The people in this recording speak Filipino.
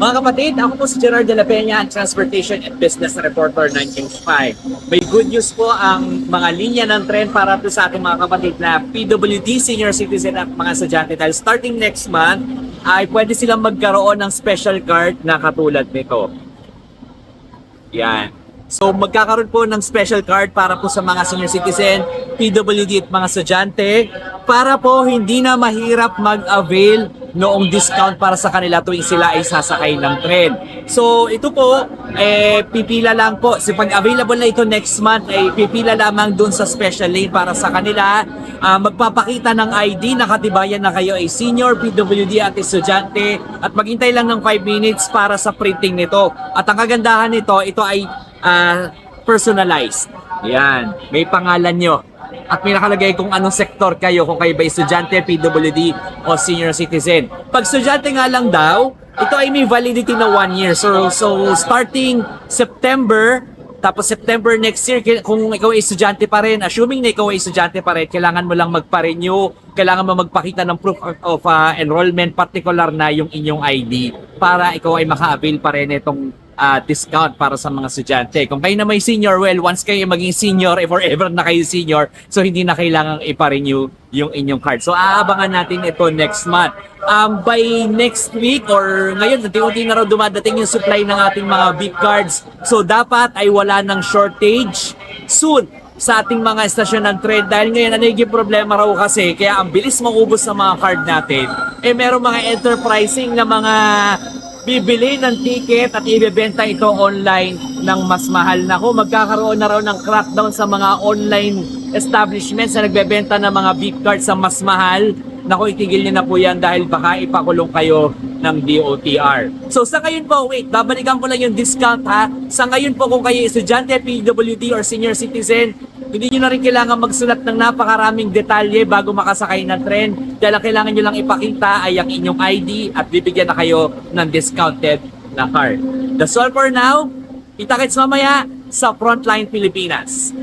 Mga kapatid, ako po si Gerard de la Peña, ang Transportation and Business Reporter ng News 5. May good news po ang mga linya ng tren para po sa ating mga kapatid na PWD, senior citizen at mga estudyante. Dahil starting next month, ay pwede silang magkaroon ng special card na katulad nito. Yan. So magkakaroon po ng special card para po sa mga senior citizen, PWD at mga estudyante para po hindi na mahirap mag-avail noong discount para sa kanila tuwing sila ay sasakay ng tren. So ito po, eh, pipila lang po. So pag available na ito next month, ay pipila lamang dun sa special lane para sa kanila. Ah, magpapakita ng ID, nakatibayan na kayo ay senior, PWD at estudyante at maghintay lang ng 5 minutes para sa printing nito. At ang kagandahan nito, ito ay ah, personalized. Yan, may pangalan nyo. At may nakalagay kung anong sektor kayo, kung kayo ba estudyante, PWD o senior citizen. Pag estudyante nga lang daw, ito ay may validity na one year. So, so starting September, tapos September next year, kung ikaw ay estudyante pa rin, assuming na ikaw ay estudyante pa rin, kailangan mo lang magpa-renew, kailangan mo magpakita ng proof of uh, enrollment, particular na yung inyong ID para ikaw ay maka-avail pa rin itong ah, discount para sa mga estudyante. Kung kayo na may senior, well, once kayo maging senior, eh, forever na kayo senior, so hindi na kailangang ipa-renew yung inyong card. So, aabangan natin ito next month. Um, by next week or ngayon, unti-unti na raw dumadating yung supply ng ating mga beep cards. So, dapat ay wala ng shortage soon sa ating mga estasyon ng tren dahil ngayon ano yung problema raw kasi kaya ang bilis maubos sa mga card natin eh meron mga enterprising na mga bibili ng ticket at ibebenta ito online ng mas mahal na kung magkakaroon na raw ng crackdown sa mga online establishments na nagbebenta ng mga beep cards sa mas mahal Naku, itigil niyo na po yan dahil baka ipakulong kayo ng DOTR. So sa ngayon po, wait, babalikan ko lang yung discount ha. Sa ngayon po kung kayo estudyante, PWD or senior citizen, hindi nyo na rin kailangan magsulat ng napakaraming detalye bago makasakay ng tren. Dahil ang kailangan nyo lang ipakita ay ang inyong ID at bibigyan na kayo ng discounted na card. That's all for now. Kita-kits mamaya sa Frontline Pilipinas.